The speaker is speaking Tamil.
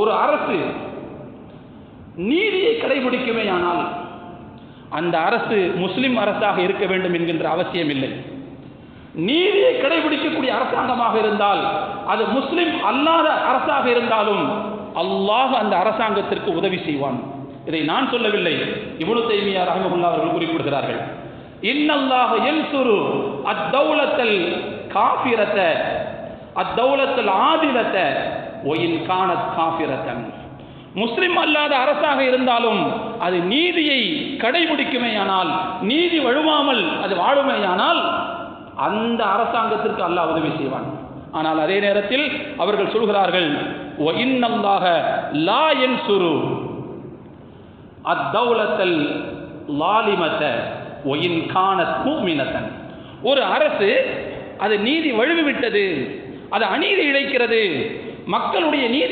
ஒரு அரசு நீதியை கடைபிடிக்குமேயானால் அந்த அரசு முஸ்லிம் அரசாக இருக்க வேண்டும் என்கின்ற அவசியம் இல்லை. நீதியை கடைபிடிக்கக்கூடிய அரசாங்கமாக இருந்தால் அது முஸ்லிம் அல்லாத அரசாக இருந்தாலும் அல்லாஹ் அந்த அரசாங்கத்திற்கு உதவி செய்வான். இதை நான் சொல்லவில்லை. இப்னு தைமியா ரஹமகுல்லா அவர்கள் குறிப்பிடுகிறார்கள். எல் சுரு அத்தௌலத்தல் காபிரத்தை அத்தௌலத்தல் ஆதிரத்தை ஒயின் காணத் காபிரத்தன் முஸ்லிம் அல்லாத அரசாக இருந்தாலும் அது நீதியை கடைபிடிக்குமேயானால் நீதி வழுவாமல் அது வாழுமேயானால் அந்த அரசாங்கத்திற்கு அல்லாஹ் உதவி செய்வான். ஆனால் அதே நேரத்தில் அவர்கள் சொல்கிறார்கள் "வ இன்னல்லாஹ லா யன்சுரு அத்தௌலத்தல் லாலிமத்த ஒயின் காணத் பூமினத்தன் ஒரு அரசு அது நீதி வழுவி விட்டது அது அநீதி இழைக்கிறது மக்களுடைய நீதி